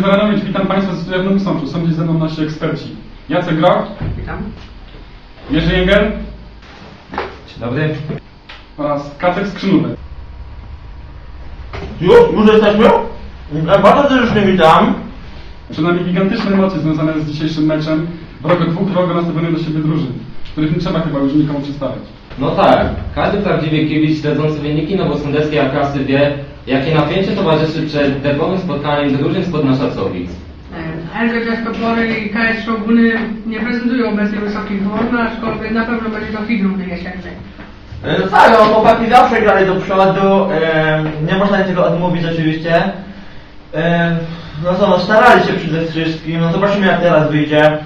Włodzimierz Zdaranowicz, witam Państwa z Studiownym Sączu. Są dziś ze mną nasi eksperci. Jacek Groch, Witam. Jerzy Jęgel Dzień dobry. oraz Kacek Skrzynówek. Już? Już jesteśmy? Ja Bardzo serdecznie witam. Przed nami gigantyczne emocje związane z dzisiejszym meczem wrogo dwóch wrogo nastawionych do siebie drużyn, których nie trzeba chyba już nikomu przedstawiać. No tak, każdy prawdziwy kibic śledzący wyniki nowosądeckiej akasy wie, jakie napięcie towarzyszy przed derbowym spotkaniem drużyn spod Naszacowic. LG Piaskopory i KS Szoguny nie prezentują obecnie wysokich form, aczkolwiek na pewno będzie to hit równy. E, No tak, no, chłopaki zawsze grali do przodu, e, nie można im tego odmówić oczywiście. E, no co, no starali się przede wszystkim, no zobaczymy jak teraz wyjdzie.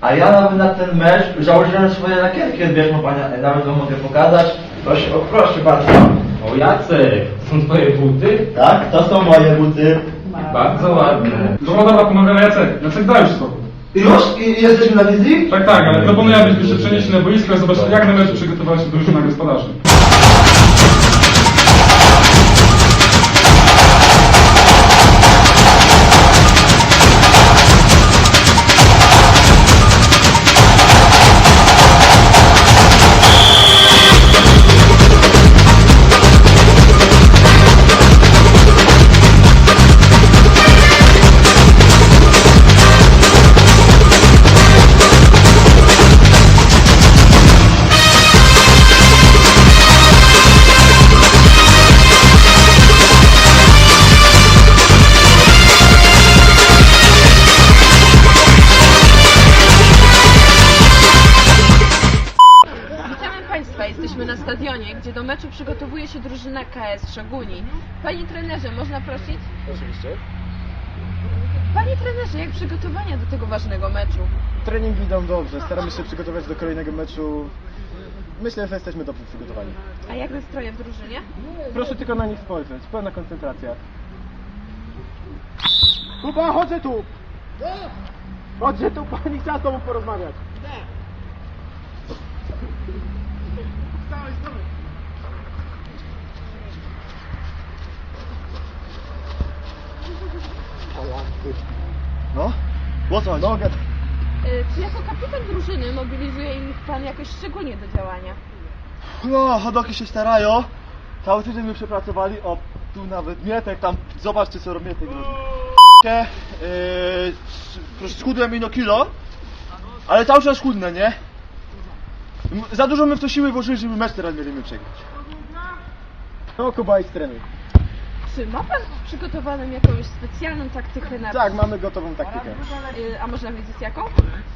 A ja nawet na ten mecz założyłem swoje lakierki odbieżną, panie, nawet wam mogę pokazać. Proszę, o, proszę bardzo. O Jacek, są twoje buty? Tak, to są moje buty. Bardzo ładne. Dobra, dobra, pomagamy Jacek. Jacek, daj już spokój. Już? I jesteśmy na wizji? Tak, tak, ale proponuję, abyśmy się przenieśli na boisko i zobaczyli, jak na meczu przygotowała się drużyna gospodarzy. Przygotowuje się drużyna KS Szoguni. Panie trenerze, można prosić? Oczywiście. Panie trenerze, jak przygotowania do tego ważnego meczu? Treningi idą dobrze, staramy się przygotować do kolejnego meczu. Myślę, że jesteśmy dobrze przygotowani. A jak nastroje w drużynie? Proszę tylko na nich spojrzeć, pełna koncentracja. Kuba, chodź tu! Chodź tu, pani chce z tobą porozmawiać. No? Po co? Nogę. Y, Czy jako kapitan drużyny mobilizuje ich Pan jakoś szczególnie do działania? No, hodoki się starają. Cały tydzień my przepracowali. O, tu nawet Mietek, tam zobaczcie co robi Mietek. Yy, proszę, schudłem ino kilo, ale cały czas chudnę, nie? M- Za dużo my w to siły włożyli, żeby mecz teraz mieliśmy przegrać. No, Kuba i trenuj. Czy ma Pan przygotowaną jakąś specjalną taktykę na Tak, mamy gotową taktykę. Y, A można wiedzieć jaką?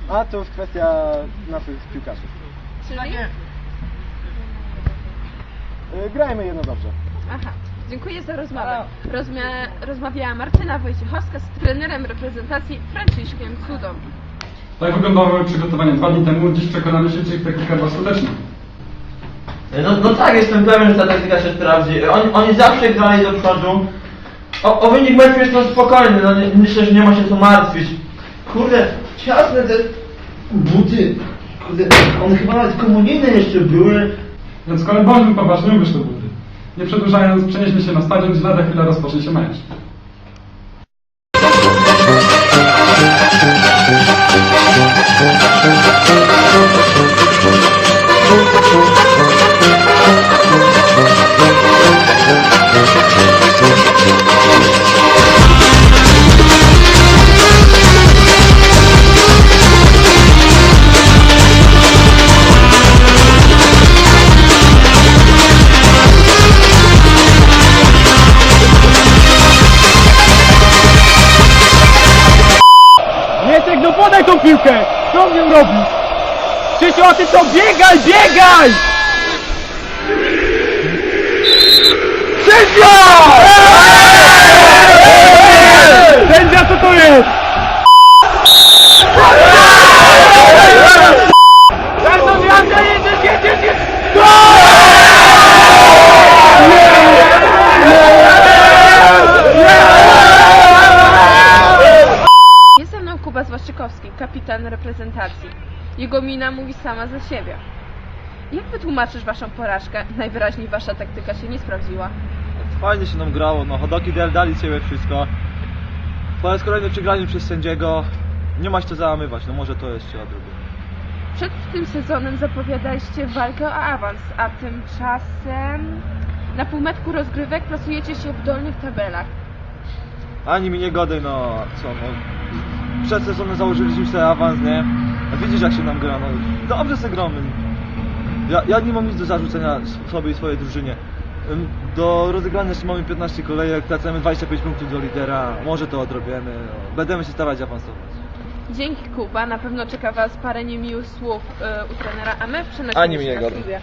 A to już kwestia naszych piłkarzy. Czyli? Yy, grajmy jedno dobrze. Aha, dziękuję za rozmowę. Rozmia- rozmawiała Martyna Wojciechowska z trenerem reprezentacji Franciszkiem Cudą. Tak wyglądały przygotowania dwa dni temu. Dziś przekonamy się, czy ich technika była skuteczna. No, no tak, jestem pewien, że ta taktyka się sprawdzi. Oni, oni zawsze grali do przodu. O, o wynik meczu jestem spokojny, no nie, myślę, że nie ma się co martwić. Kurde, ciasne te buty. Kurde, one chyba nawet komunijne jeszcze były. Więc kolej Bożym poważnie wyszły buty. Nie przedłużając, przenieśmy się na stadion, gdzie lada chwila rozpocznie się mecz. Mietek, Co? Biegaj, biegaj! Sędzia! Sędzia, co to jest? Jarno, Jarno, jedziesz, jedziesz, jedziesz! Jest ze mną Kuba Zwaszczykowski, kapitan reprezentacji. Jego mina mówi sama za siebie. Jak wytłumaczysz waszą porażkę? Najwyraźniej wasza taktyka się nie sprawdziła. Fajnie się nam grało, no hodoki dali z siebie wszystko. Po raz kolejny przegrani przez sędziego. Nie ma się co załamywać, no może to jeszcze odrobię. Przed tym sezonem zapowiadaliście walkę o awans, a tymczasem na półmetku rozgrywek plasujecie się w dolnych tabelach. Ani mi nie godaj, no co no. Przed sezonem założyliśmy sobie awans, nie? A widzisz jak się nam gra, no. Dobrze se gramy. Ja, ja nie mam nic do zarzucenia sobie i swojej drużynie. Do rozegrania jeszcze mamy 15 kolejek, tracimy 25 punktów do lidera, może to odrobiemy. No. Będziemy się starać awansować. Dzięki Kuba, na pewno czeka Was parę niemiłych słów e, u trenera, a my przenosimy Ani mi się na studia.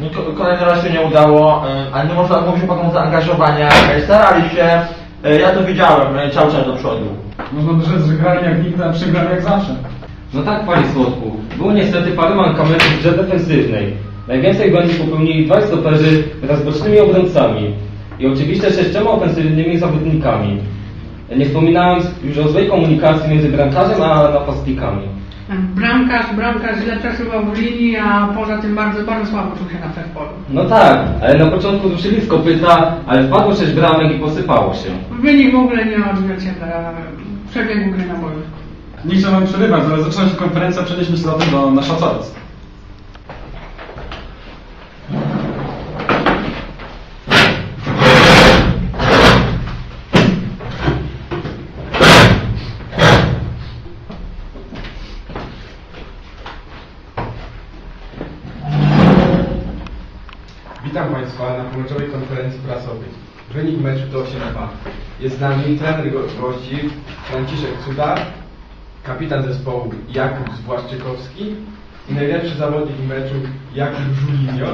No, ko- kolejny raz się nie udało, y, ale nie można mówić o zaangażowania. Y, Starali się, y, ja to widziałem, y, cały czas do przodu. Można by rzec, że grali jak nigdy, a przegrali jak zawsze. No tak, panie Słodku. Było niestety parę mankamentów w grze defensywnej. Najwięcej błędów popełnili dwaj stoperzy wraz z bocznymi obrońcami. I oczywiście sześcioma ofensywnymi zawodnikami. Nie wspominałem już o złej komunikacji między bramkarzem a napastnikami. Bramkarz, bramkarz źle przesuwał w linii, a poza tym bardzo, bardzo słabo czuł się na przedpolu. No tak, ale na początku ruszyli z kopyta, ale wpadło sześć bramek i posypało się. Wynik w ogóle nie odzwierciedla przebiegu gry na boisku. Nie chcę wam przerywać, ale zaczyna się konferencja, przenieśmy zatem do na szacowiec. Witam Państwa na pomeczowej konferencji prasowej. Wynik meczu to 8-2. Jest z nami trener go- gości Franciszek Cuda, kapitan zespołu Jakub Zwłaszczykowski i najlepszy zawodnik meczu Jakub Żulinio.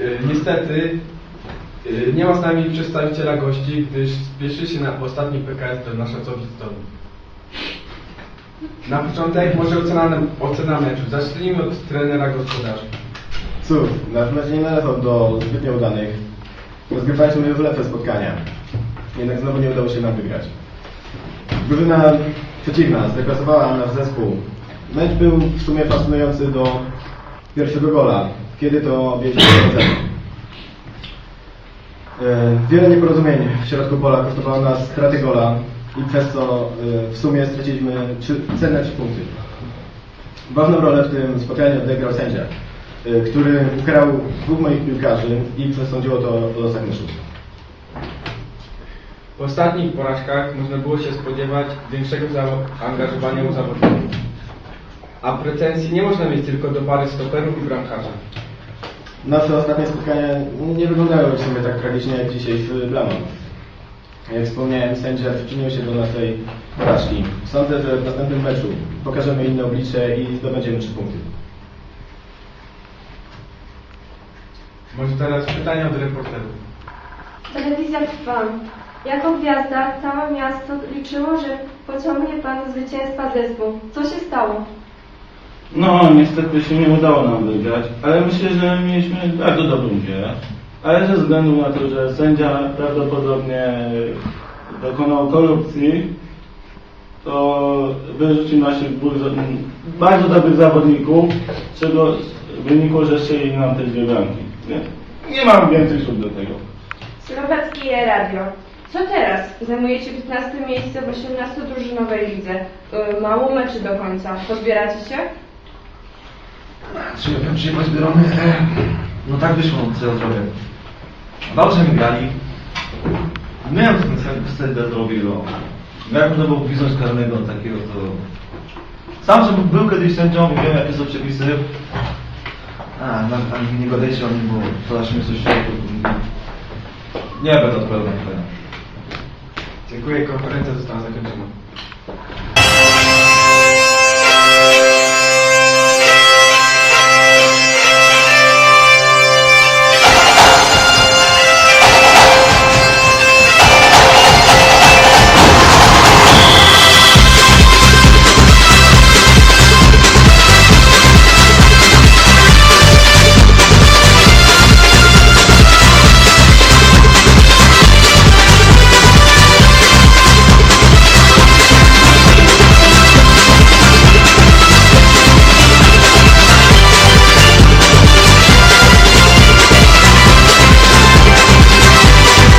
Y, Niestety y, nie ma z nami przedstawiciela gości, gdyż spieszy się na ostatni PKS do Naszacowic domu. Na początek może ocena, ocena meczu. Zacznijmy od trenera gospodarza. Cóż, nasz mecz nie należał do zbytnio udanych. Rozgrywaliśmy już lepsze spotkania. Jednak znowu nie udało się nam wygrać. Drużyna przeciwna zdeklasowała nasz zespół. Mecz był w sumie fascynujący do pierwszego gola, kiedy to wiedzieliśmy. E, Wiele nieporozumień w środku pola kosztowało nas straty gola i przez co e, w sumie straciliśmy cenne trzy punkty. Ważną rolę w tym spotkaniu odegrał sędzia, y, który ukarał dwóch moich piłkarzy i przesądziło to o losach meczu. W ostatnich porażkach można było się spodziewać większego zaangażowania u zawodników. A pretensji nie można mieć tylko do pary stoperów i bramkarza. Nasze ostatnie spotkania nie wyglądały w sumie tak tragicznie jak dzisiejszy Blamon. Jak wspomniałem, sędzia przyczynił się do naszej porażki. Sądzę, że w następnym meczu pokażemy inne oblicze i zdobędziemy trzy punkty. Może teraz pytania od reporterów. Telewizja Trwam. Jako gwiazda całe miasto liczyło, że pociągnie Pan zwycięstwa zespół. Co się stało? No, niestety się nie udało nam wygrać, ale myślę, że mieliśmy bardzo dobrą grę. Ale ze względu na to, że sędzia prawdopodobnie dokonał korupcji, to wyrzucił naszych bardzo dobrych zawodników, z czego wynikło, że strzeli nam te dwie bramki. Nie, nie mam więcej słów do tego. Słowackie Radio. Co teraz? Zajmujecie 15 miejsce w 18-drużynowej lidze. Y, Mało meczy do końca. Pozbieracie się? Czy ja czy pozbieramy? No tak wyszło, co ja zrobię. Dobrze mi grali. Co ten sędzia zrobił. No. No Jak można było gwizdać karnego takiego, to... Sam, że był kiedyś sędzią i wiem, jakie są przepisy. A, na, ani nie gadajcie o nim, bo to aż mnie coś się... Nie będę odpowiadał na pytania. Dziękuję, konferencja została zakończona.